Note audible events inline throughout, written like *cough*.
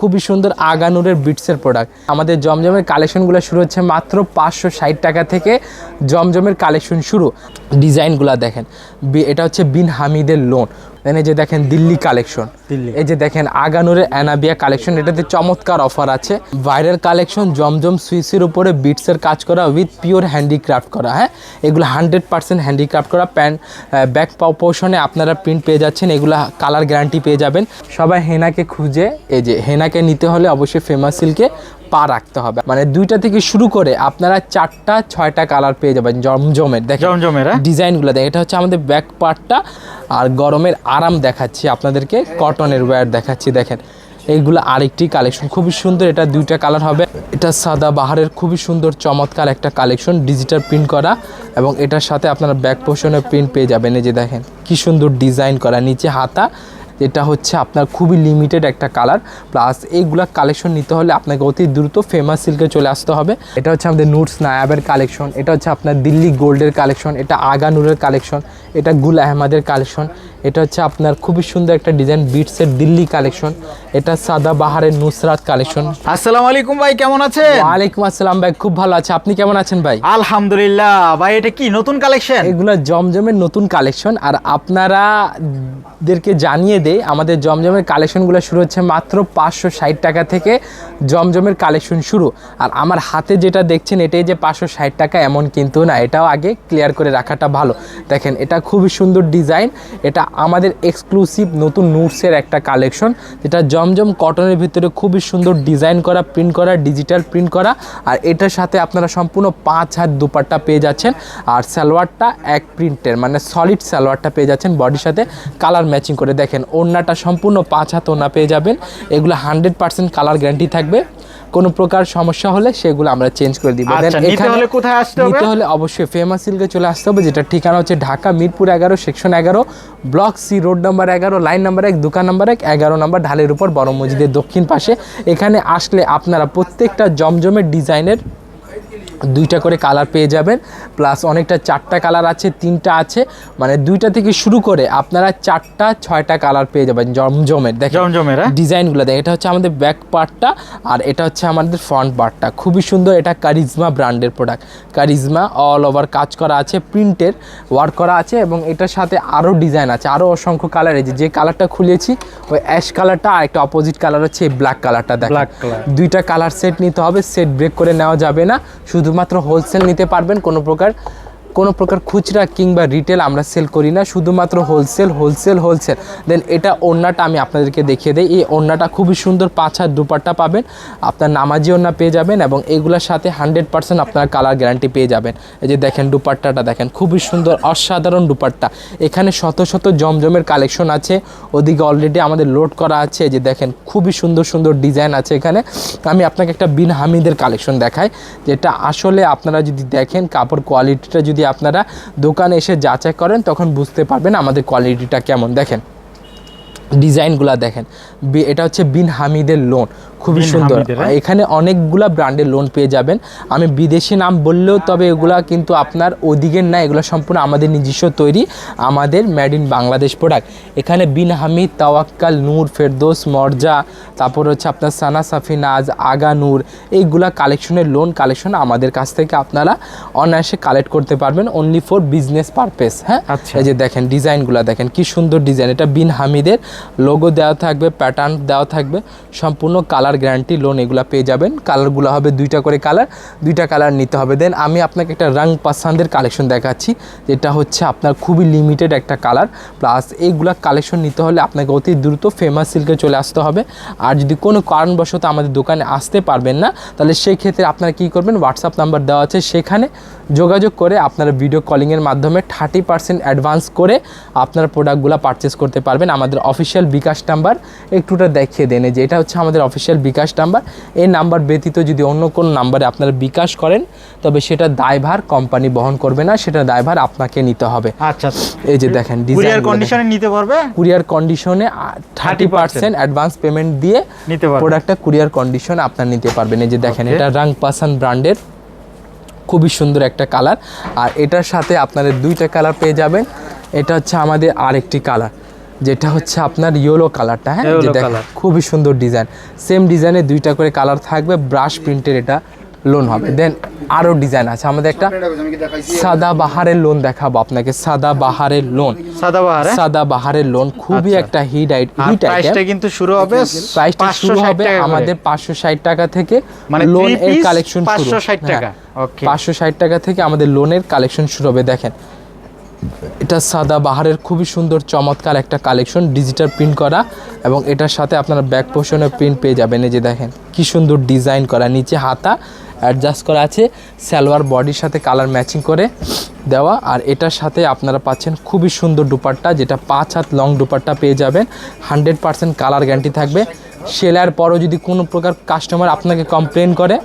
খুবই সুন্দর আগানুরের বিটসের প্রোডাক্ট আমাদের জমজমের কালেকশনগুলো শুরু হচ্ছে মাত্র পাঁচশো ষাট টাকা থেকে জমজমের কালেকশন শুরু। ডিজাইনগুলো দেখেন এটা হচ্ছে বিন হামিদের লোন এনে যে দেখেন দিল্লি কালেকশন। এই যে দেখেন আগানুরের অ্যানাবিয়া কালেকশন এটাতে চমৎকার অফার আছে। ভাইরাল কালেকশন জমজম সুইসের উপরে বিটসের কাজ করা উইথ পিওর হ্যান্ডিক্রাফট করা হ্যাঁ? এগুলো হান্ড্রেড পার্সেন্ট হ্যান্ডিক্রাফট করা প্যান্ট ব্যাক পোর্শনে আপনারা প্রিন্ট পেয়ে যাচ্ছেন এগুলো কালার গ্যারান্টি পেয়ে যাবেন। সবাই হেনাকে খুঁজে এই যে হেনাকে নিতে হলে অবশ্যই ফেমাস সিল্কে পা রাখতে হবে। মানে দুইটা থেকে শুরু করে আপনারা চারটা ছয়টা কালার পেয়ে যাবেন জমজমের। দেখেন জমজমের হ্যাঁ? ডিজাইনগুলো দেখেন এটা হচ্ছে আমাদের ব্যাক পার্টটা আর গরমের আরাম দেখাচ্ছি আপনাদেরকে কটনের ওয়্যার দেখাচ্ছি, দেখেন। এইগুলো আরেকটি কালেকশন খুবই সুন্দর। এটা দুইটা কালার হবে। এটা সাদা বাহারের খুবই সুন্দর, চমৎকার একটা কালেকশন ডিজিটাল প্রিন্ট করা এবং এটার সাথে আপনারা ব্যাক পোর্শনের প্রিন্ট পেয়ে যাবেন। এই যে দেখেন, কি সুন্দর ডিজাইন করা, নিচে হাতা এটা হচ্ছে আপনার খুবই লিমিটেড একটা কালার প্লাস এইগুলা কালেকশন নিতে হলে আপনাকে অতি দ্রুত ফেমাস সিল্কে চলে আসতে হবে। এটা হচ্ছে আমাদের নুটস নায়াবের কালেকশন এটা হচ্ছে আপনার দিল্লি গোল্ডের কালেকশন এটা আগানুরের কালেকশন এটা গুল আহমদের কালেকশন এটা হচ্ছে আপনার খুবই সুন্দর একটা ডিজাইন বিটসের দিল্লি কালেকশন এটা সাদা বাহারের নুসরাত কালেকশন আসসালামু আলাইকুম ভাই কেমন আছেন? ওয়ালাইকুম আসসালাম ভাই খুব ভালো আছে। আপনি কেমন আছেন ভাই? আলহামদুলিল্লাহ। ভাই এটা কি নতুন কালেকশন এগুলো জমজমের নতুন কালেকশন আর আপনারা দেরকে জানিয়ে দেই আমাদের জমজমের কালেকশনগুলো শুরু হচ্ছে মাত্র পাঁচশো ষাট টাকা থেকে জমজমের কালেকশন শুরু। আর আমার হাতে যেটা দেখছেন, এটাই যে পাঁচশো ষাট টাকা এমন কিন্তু না, এটাও আগে ক্লিয়ার করে রাখাটা ভালো। দেখেন, এটা খুবই সুন্দর ডিজাইন, এটা আমাদের এক্সক্লুসিভ নতুন নুটসের একটা কালেকশন, যেটা জমজম কটনের ভিতরে খুবই সুন্দর ডিজাইন করা প্রিন্ট করা ডিজিটাল প্রিন্ট করা, আর এটার সাথে আপনারা সম্পূর্ণ পাঁচ হাত দুপাট্টা পেয়ে যাচ্ছেন, আর সালোয়ারটা এক প্রিন্টের মানে সলিড সালোয়ারটা পেয়ে যাচ্ছেন বডির সাথে কালার ম্যাচিং করে। দেখেন ওড়নাটা সম্পূর্ণ পাঁচ হাত ওড়না পেয়ে যাবেন। এগুলো হান্ড্রেড পার্সেন্ট কালার গ্যারান্টি থাকবে। কোনো প্রকার সমস্যা হলে সেগুলো আমরা চেঞ্জ করে দিব। আচ্ছা, নিতে এখানে- হলে কোথায় আসতে হবে? নিতে হলে অবশ্যই ফেমাস সিল্কে চলে আসতে হবে যেটা ঠিকানা হচ্ছে ঢাকা মিরপুর এগারো সেকশন এগারো ব্লক সি রোড নাম্বার এগারো লাইন নাম্বার এক দোকান নাম্বার এক এগারো নাম্বার ঢালের উপর বড় মসজিদের দক্ষিণ পাশে। এখানে আসলে আপনারা প্রত্যেকটা জমজমের ডিজাইনের দুইটা করে কালার পেয়ে যাবেন প্লাস অনেকটা চারটা কালার আছে তিনটা আছে মানে দুইটা থেকে শুরু করে আপনারা চারটা ছয়টা কালার পেয়ে যাবেন জমজমের। দেখেন জমজমের হ্যাঁ? ডিজাইনগুলো দেখ এটা হচ্ছে আমাদের ব্যাক পার্টটা আর এটা হচ্ছে আমাদের ফ্রন্ট পার্টটা খুবই সুন্দর এটা কারিজমা ব্র্যান্ডের প্রোডাক্ট কারিজমা অল ওভার কাজ করা আছে প্রিন্টের ওয়ার্ক করা আছে এবং এটার সাথে আরও ডিজাইন আছে আরও অসংখ্য কালার আছে যে কালারটা খুলেছি ওই অ্যাশ কালারটা আর একটা অপোজিট কালার হচ্ছে এই ব্ল্যাক কালারটা দেখ দুইটা কালার সেট নিতে হবে সেট ব্রেক করে নেওয়া যাবে না শুধুমাত্র হোলসেল নিতে পারবেন কোনো প্রকার কোনো প্রকার খুচরা কিংবা রিটেল আমরা সেল করি না, শুধুমাত্র হোলসেল হোলসেল হোলসেল দেন এটা ওড়নাটা আমি আপনাদেরকে দেখিয়ে দিই। এই ওড়নাটা খুবই সুন্দর পাঁচ হাত দুপাট্টা পাবেন। আপনার নামাজি ওড়না পেয়ে যাবেন এবং এগুলোর সাথে হান্ড্রেড পার্সেন্ট আপনার কালার গ্যারান্টি পেয়ে যাবেন। এই যে দেখেন দুপাট্টাটা দেখেন, খুবই সুন্দর অসাধারণ দুপাট্টা। এখানে শত শত জমজমের কালেকশন আছে। ওদিকে অলরেডি আমাদের লোড করা আছে। যে দেখেন, খুবই সুন্দর সুন্দর ডিজাইন আছে এখানে। আমি আপনাকে একটা বিন হামিদের কালেকশন দেখাই, যেটা আসলে আপনারা যদি দেখেন, কাপড় কোয়ালিটিটা যদি আপনারা দোকানে এসে যাচাই করেন, তখন বুঝতে পারবেন আমাদের কোয়ালিটিটা কেমন। দেখেন ডিজাইনগুলা দেখেন। এটা হচ্ছে বিন হামিদের লোন খুবই সুন্দর। হ্যাঁ? এখানে অনেকগুলা ব্র্যান্ডের লোন পেয়ে যাবেন। আমি বিদেশি নাম বললেও তবে এগুলা কিন্তু আপনার ওদিকের না এগুলো সম্পূর্ণ আমাদের নিজস্ব তৈরি আমাদের মেড ইন বাংলাদেশ প্রোডাক্ট এখানে বিন হামিদ তাওয়াক্কাল নূর ফেরদোস মর্জা তারপর হচ্ছে আপনার সানা সাফিনাজ আগা নূর এইগুলা কালেকশনের লোন কালেকশন আমাদের কাছ থেকে আপনারা অনায়াসে কালেক্ট করতে পারবেন অনলি ফর বিজনেস পারপেস হ্যাঁ? আচ্ছা। এই যে দেখেন ডিজাইনগুলো দেখেন কি সুন্দর ডিজাইন। এটা বিন হামিদের লোগো দেওয়া থাকবে প্যাটার্ন দেওয়া থাকবে সম্পূর্ণ কালার গ্যারান্টি লোন এগুলো পেয়ে যাবেন। কালারগুলো হবে দুইটা করে কালার, দুইটা কালার নিতে হবে। দেন আমি আপনাকে একটা রং পাসান্দের কালেকশন দেখাচ্ছি, যেটা হচ্ছে আপনার খুবই লিমিটেড একটা কালার। প্লাস এইগুলা কালেকশন নিতে হলে আপনাকে অতি দ্রুত ফেমাস সিল্কে চলে আসতে হবে। আর যদি কোনো কারণবশত আমাদের দোকানে আসতে পারবেন না, তাহলে সেই ক্ষেত্রে আপনারা কী করবেন হোয়াটসঅ্যাপ নাম্বার দেওয়া আছে সেখানে। যোগাযোগ করে আপনারা ভিডিও কলিংয়ের মাধ্যমে থার্টি পার্সেন্ট অ্যাডভান্স করে আপনার প্রোডাক্টগুলো পারচেস করতে পারবেন। আমাদের অফিসিয়াল বিকাশ নাম্বার একটুটা দেখিয়ে দেন। যে এটা হচ্ছে আমাদের অফিসিয়াল বিকাশ নাম্বার এই নাম্বার ব্যতীত যদি অন্য কোনো নাম্বারে আপনারা বিকাশ করেন তবে সেটা দায়ভার কোম্পানি বহন করবে না সেটা দায়ভার আপনাকে নিতে হবে। আচ্ছা। এই যে দেখেন কুরিয়ার কন্ডিশনে নিতে পারবে? কুরিয়ার কন্ডিশনে থার্টি পার্সেন্ট অ্যাডভান্স পেমেন্ট দিয়ে নিতে পারবে। প্রোডাক্টটা কুরিয়ার কন্ডিশন আপনার নিতে পারবেন। এই যে দেখেন এটা রাং পাসান ব্র্যান্ডের খুবই সুন্দর একটা কালার। আর এটার সাথে আপনাদের দুইটা কালার পেয়ে যাবেন। এটা হচ্ছে আমাদের আরেকটি কালার যেটা হচ্ছে আপনার ইয়েলো কালারটা হ্যাঁ? খুবই সুন্দর ডিজাইন। সেম ডিজাইনে দুইটা করে কালার থাকবে ব্রাশ প্রিন্টের এটা। লোন হবে। দেন আরও ডিজাইন আছে। আমাদের একটা সাদা বাহারের লোন দেখাবো আপনাকে। সাদা বাহারের লোন সাদাবাহার হ্যাঁ? সাদা বাহারের লোন খুবই আচ্ছা। একটা হিট আর হিট প্রাইসটা কিন্তু শুরু হবে প্রাইসটা 560 শুরু হবে আমাদের পাঁচশো ষাট টাকা থেকে মানে লোন এর কালেকশন শুরু। 560 টাকা। Okay. পাঁচশো ষাট টাকা থেকে আমাদের লোনের কালেকশন শুরু হবে। দেখেন এটা সাদা বাহারের খুবই সুন্দর চমৎকার একটা কালেকশন ডিজিটাল প্রিন্ট করা এবং এটার সাথে আপনারা ব্যাক পোর্শনে প্রিন্ট পেয়ে যাবেন। এই যে দেখেন কি সুন্দর ডিজাইন করা নিচে হাতা অ্যাডজাস্ট করা আছে সালোয়ার বডির সাথে কালার ম্যাচিং করে দেওয়া। আর এটার সাথে আপনারা পাচ্ছেন খুবই সুন্দর দুপাট্টা যেটা পাঁচ হাত লং দুপাট্টা পেয়ে যাবেন। হান্ড্রেড পার্সেন্ট কালার গ্যারান্টি থাকবে। সেলার পরও যদি কোনো প্রকার কাস্টমার আপনাকে কমপ্লেন করে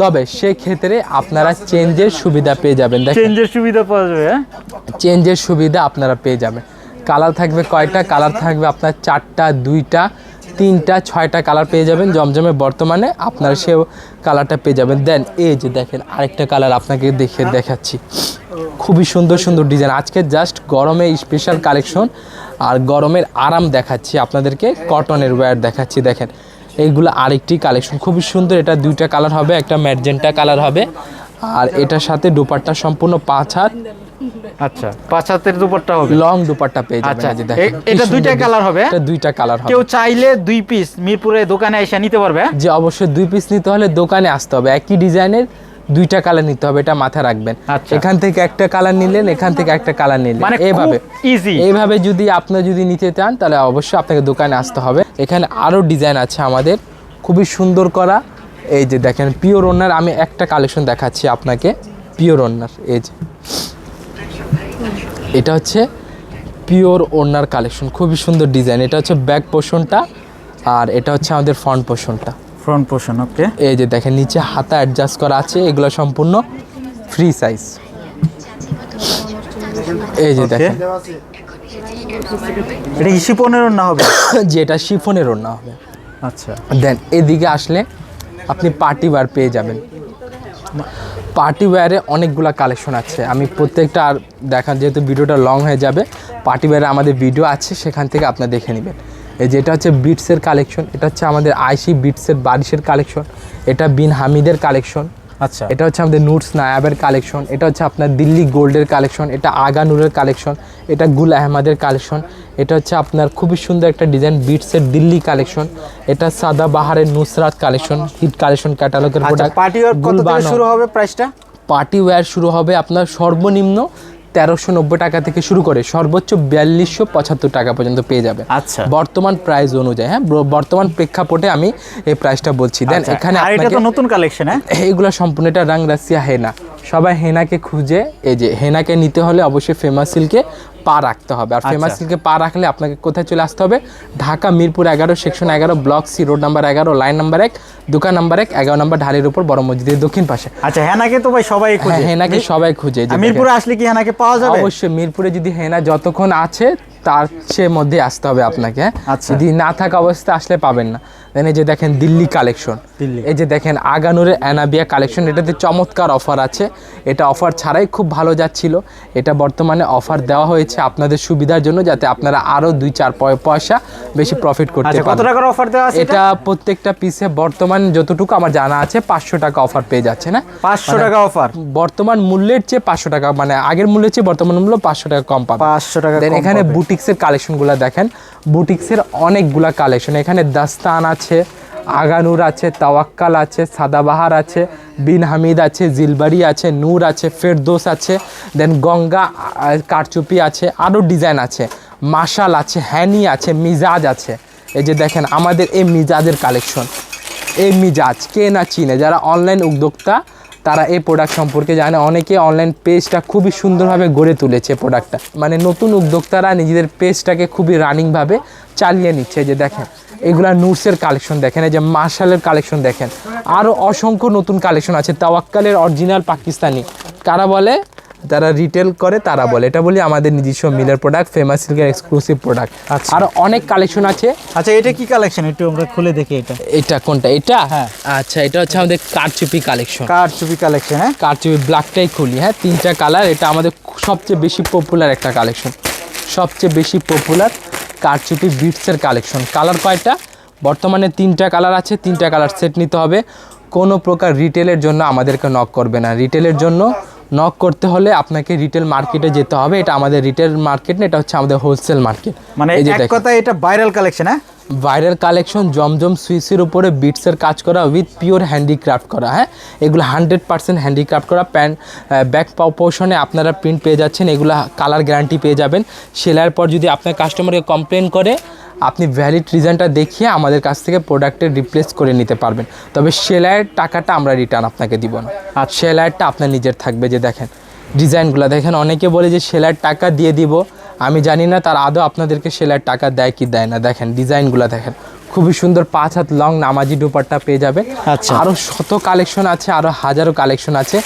তবে সেক্ষেত্রে আপনারা চেঞ্জের সুবিধা পেয়ে যাবেন। চেঞ্জের সুবিধা পাওয়া যাবে হ্যাঁ? চেঞ্জের সুবিধা আপনারা পেয়ে যাবেন। কালার থাকবে কয়টা? কালার থাকবে আপনার চারটা দুইটা। তিনটা, ছয়টা কালার পেয়ে যাবেন জমজমে বর্তমানে। আপনারা সে কালারটা পেয়ে যাবেন। দেন এই যে দেখেন, আরেকটা কালার আপনাকে দেখে দেখাচ্ছি। খুবই সুন্দর সুন্দর ডিজাইন আজকে জাস্ট গরমে স্পেশাল কালেকশন আর গরমের আরাম দেখাচ্ছি আপনাদেরকে। কটনের ওয়্যার দেখাচ্ছি, দেখেন। এইগুলো আরেকটি কালেকশন খুবই সুন্দর, এটা দুইটা কালার হবে, একটা ম্যাজেন্টা কালার হবে। আর এটার সাথে দুপাট্টা সম্পূর্ণ পাঁচ হাত। আচ্ছা পাঁচ হাতের দুপাট্টা হবে। লং দুপাট্টা পেয়ে যাবেন আচ্ছা, এটা দুইটা কালার হবে? এটা দুইটা কালার হবে। কেউ চাইলে দুই পিস মিরপুরে দোকানে এসে নিতে পারবে? যে অবশ্যই দুই পিস নিতে হলে দোকানে আসতে হবে। একই ডিজাইনের দুইটা কালার নিতে হবে এটা মাথায় রাখবেন। আচ্ছা। এখান থেকে একটা কালার নিলেন এখান থেকে একটা কালার নিলেন। মানে এইভাবে ইজি এইভাবে যদি আপনি যদি নিতে চান তাহলে অবশ্যই আপনাকে দোকানে আসতে হবে। এখানে আরও ডিজাইন আছে আমাদের। খুবই সুন্দর করা। এই যে দেখেন পিওর ওনার আমি একটা কালেকশন দেখাচ্ছি আপনাকে। পিওর ওনার এই যে। এটা হচ্ছে পিওর ওনার কালেকশন খুবই সুন্দর ডিজাইন। এটা হচ্ছে ব্যাক পোর্শনটা আর এটা হচ্ছে আমাদের ফ্রন্ট পোর্শনটা ফ্রন্ট পোর্শন ওকে। এই যে দেখেন নিচে হাতা অ্যাডজাস্ট করা আছে এগুলো সম্পূর্ণ ফ্রি সাইজ। এই যে. দেখেন। এটা কি শিপনের না হবে? *coughs* যে এটা শিফনের ওড়না হবে। আচ্ছা। দেন এদিকে আসলে আপনি পার্টি বার পেয়ে যাবেন। পার্টি ওয়ারে অনেকগুলো কালেকশন আছে। আমি প্রত্যেকটা আর দেখান, যেহেতু ভিডিওটা লং হয়ে যাবে, পার্টি ওয়ারে আমাদের ভিডিও আছে, সেখান থেকে আপনি দেখে নেবেন। এই যেটা হচ্ছে বিটসের কালেকশন, এটা হচ্ছে আমাদের আইসি বিটসের বারিশের কালেকশন, এটা বিন হামিদের কালেকশন আচ্ছা। এটা হচ্ছে আমাদের নুটস নায়াবের কালেকশন এটা হচ্ছে আপনার দিল্লি গোল্ডের কালেকশন এটা আগা নূরের কালেকশন এটা গুল আহমাদের কালেকশন এটা হচ্ছে আপনার খুবই সুন্দর একটা ডিজাইন বিটসের দিল্লি কালেকশন এটা সাদা বাহারের নুসরাত কালেকশন হিট কালেকশন ক্যাটালগের প্রোডাক্ট পার্টি ওয়ার কত থেকে শুরু হবে প্রাইসটা পার্টি ওয়্যার শুরু হবে আপনার সর্বনিম্ন তেরোশো নব্বই টাকা থেকে শুরু করে সর্বোচ্চ বিয়াল্লিশশো পঁচাত্তর টাকা পর্যন্ত পেয়ে যাবে। আচ্ছা। বর্তমান প্রাইস অনুযায়ী হ্যাঁ বর্তমান প্রেক্ষাপটে আমি এই প্রাইসটা বলছি। দেন আচ্ছা, এখানে এটা তো নতুন কালেকশন হ্যাঁ? এইগুলো সম্পূর্ণ এটা রাং রাশিয়া হেনা। সবাই হেনাকে খুঁজে এই যে হেনাকে নিতে হলে অবশ্যই ফেমাস সিল্কে পা রাখতে হবে আর ফেমাস আচ্ছা। সিল্কে পা রাখলে আপনাকে কোথায় চলে আসতে হবে ঢাকা মিরপুর এগারো সেকশন এগারো ব্লক সি রোড নাম্বার এগারো লাইন নাম্বার এক দোকান নাম্বার এক এগারো নাম্বার ঢালের উপর বড় মসজিদের দক্ষিণ পাশে আচ্ছা হেনাকে তো ভাই সবাই হ্যাঁ খুঁজে হেনাকে সবাই খুঁজে মিরপুরে আসলে কি হেনাকে পাওয়া যাবে অবশ্যই মিরপুরে যদি হেনা যতক্ষণ আছে তার সে মধ্যে আসতে হবে আপনাকে হ্যাঁ? আচ্ছা। যদি না থাকা অবস্থা আসলে পাবেন না দেন এই যে দেখেন দিল্লি কালেকশন। এই যে দেখেন আগানুরের অ্যানাবিয়া কালেকশন এটাতে চমৎকার অফার আছে। এটা অফার ছাড়াই খুব ভালো যাচ্ছিল। এটা বর্তমানে অফার দেওয়া হয়েছে আপনাদের সুবিধার জন্য যাতে আপনারা আরও দুই চার পয়- পয়সা বেশি প্রফিট করতে আচ্ছা কত টাকার অফার দেওয়া আছে এটা প্রত্যেকটা পিসে বর্তমান যতটুকু আমার জানা আছে পাঁচশো টাকা অফার পেয়ে যাচ্ছে না? পাঁচশো টাকা অফার বর্তমান মূল্যের চেয়ে পাঁচশো টাকা মানে আগের মূল্যের চেয়ে বর্তমান মূল্য পাঁচশো টাকা কম পাবে। পাঁচশো টাকা দেন এখানে। বুটিক্সের কালেকশনগুলো দেখেন। বুটিক্সের অনেকগুলা কালেকশন এখানে দাস্তান আছে আগানুর আছে, তাওয়াক্কাল আছে, সাদাবাহার আছে, বিন হামিদ আছে, জিলবাড়ি আছে, নূর আছে, ফেরদোস আছে দেন গঙ্গা কারচুপি আছে আরও ডিজাইন আছে, মাশাল আছে, হ্যানি আছে, মিজাজ আছে। এই যে দেখেন, আমাদের এই মিজাজের কালেকশন এই মিজাজ, কে না চিনে? যারা অনলাইন উদ্যোক্তা, তারা এই প্রোডাক্ট সম্পর্কে জানে। অনেকে অনলাইন পেজটা খুবই সুন্দরভাবে গড়ে তুলেছে প্রোডাক্টটা মানে নতুন উদ্যোক্তারা নিজেদের পেজটাকে খুবই রানিংভাবে চালিয়ে নিচ্ছে। যে দেখেন এগুলা নুটসের কালেকশন দেখেন এই যে মার্শালের কালেকশন দেখেন। আরও অসংখ্য নতুন কালেকশন আছে তাওয়াক্কালের অরিজিনাল পাকিস্তানি কারা বলে? যারা রিটেল করে তারা বলে। এটা বলি আমাদের নিজস্ব মিলের প্রোডাক্ট ফেমাস সিল্কের এক্সক্লুসিভ প্রোডাক্ট আচ্ছা। আরও অনেক কালেকশন আছে। আচ্ছা এটা কি কালেকশন একটু আমরা খুলে দেখি এটা। এটা কোনটা? এটা? হ্যাঁ। আচ্ছা এটা হচ্ছে আমাদের কারচুপি কালেকশন কার চুপি কালেকশন হ্যাঁ। কারচুপি ব্ল্যাকটাই খুলি হ্যাঁ তিনটা কালার এটা আমাদের সবচেয়ে বেশি পপুলার একটা কালেকশন সবচেয়ে বেশি পপুলার কারচুপি বিটসের কালেকশন। কালার কয়টা? বর্তমানে তিনটা কালার আছে, তিনটা কালার সেট নিতে হবে। কোনো প্রকার রিটেলের জন্য আমাদেরকে নক করবে না। রিটেলের জন্য নক করতে হলে আপনাকে রিটেল মার্কেটে যেতে হবে। এটা আমাদের রিটেল মার্কেট না এটা হচ্ছে আমাদের হোলসেল মার্কেট মানে এক কথায় এটা ভাইরাল কালেকশন হ্যাঁ? ভাইরাল কালেকশন জমজম সুইসের উপরে বিটসের কাজ করা উইথ পিওর হ্যান্ডিক্রাফট করা হ্যাঁ? এগুলো হান্ড্রেড পার্সেন্ট হ্যান্ডিক্রাফট করা প্যান্ট ব্যাক পোর্শনে আপনারা প্রিন্ট পেয়ে যাচ্ছেন এগুলো কালার গ্যারান্টি পেয়ে যাবেন। সেলার পর যদি আপনার কাস্টমারকে কমপ্লেন করে আপনি ভ্যালিড রিজনটা দেখিয়ে আমাদের কাছ থেকে প্রোডাক্টের রিপ্লেস করে নিতে পারবেন। তবে সেলাইয়ের টাকাটা আমরা রিটার্ন আপনাকে দিব না। আর সেলাইয়েরটা আপনার নিজের থাকবে যে দেখেন ডিজাইনগুলো দেখেন অনেকে বলে যে সেলাইয়ের টাকা দিয়ে দিব। আমি জানি না তার আদৌ আপনাদেরকে সেলাইয়ের টাকা দেয় কি দেয় না। দেখেন ডিজাইনগুলো দেখেন খুবই সুন্দর পাঁচ হাত লং নামাজি দুপাট্টা পেয়ে যাবে। আচ্ছা। আরও শত কালেকশন আছে আরও হাজারো কালেকশন আছে।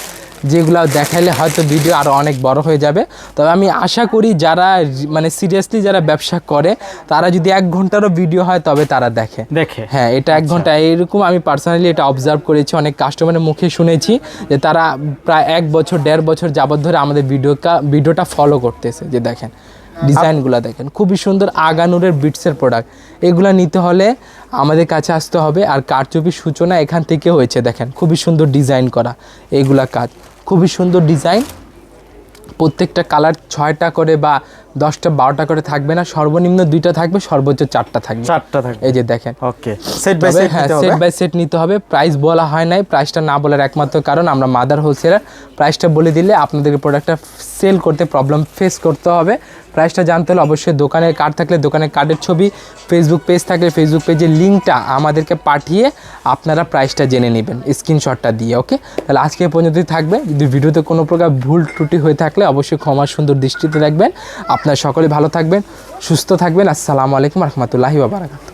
যেগুলো দেখাইলে হয়তো ভিডিও আরও অনেক বড় হয়ে যাবে। তবে আমি আশা করি যারা মানে সিরিয়াসলি যারা ব্যবসা করে তারা যদি এক ঘন্টারও ভিডিও হয় তবে তারা দেখে। দেখে। হ্যাঁ এটা এক ঘণ্টা। এইরকম আমি পার্সোনালি এটা অবজার্ভ করেছি অনেক কাস্টমারের মুখে শুনেছি যে তারা প্রায় এক বছর দেড় বছর যাবত ধরে আমাদের ভিডিও ভিডিওটা ফলো করতেছে যে দেখেন ডিজাইনগুলো দেখেন। খুবই সুন্দর আগানুরের বিটসের প্রোডাক্ট এগুলো নিতে হলে আমাদের কাছে আসতে হবে আর কারচুপির সূচনা এখান থেকে হয়েছে, দেখেন, খুবই সুন্দর ডিজাইন করা এইগুলা কাজ। খুবই সুন্দর ডিজাইন। প্রত্যেকটা কালার ছয়টা করে বা দশটা বারোটা করে থাকবে না সর্বনিম্ন দুইটা থাকবে সর্বোচ্চ চারটা থাকবে। চারটা থাকবে। এই যে দেখেন। ওকে সেট বাই সেট হ্যাঁ সেট বাই সেট নিতে হবে। প্রাইস বলা হয় নাই প্রাইসটা না বলার একমাত্র কারণ আমরা মাদার হোলসেলার প্রাইসটা বলে দিলে আপনাদের প্রোডাক্টটা সেল করতে প্রবলেম ফেস করতে হবে। প্রাইসটা জানতে হলে অবশ্যই দোকানের কার্ড থাকলে দোকানের কার্ডের ছবি ফেসবুক পেজ থাকলে ফেসবুক পেজের লিঙ্কটা আমাদেরকে পাঠিয়ে আপনারা প্রাইসটা জেনে নেবেন স্ক্রিনশটটা দিয়ে ওকে তাহলে আজকে পর্যন্তই থাকবে। যদি ভিডিওতে কোনো প্রকার ভুল ত্রুটি হয়ে থাকলে অবশ্যই ক্ষমা সুন্দর দৃষ্টিতে রাখবেন আপনারা সকলে ভালো থাকবেন সুস্থ থাকবেন। আসসালামু আলাইকুম রহমতুল্লাহি বাবারাকাত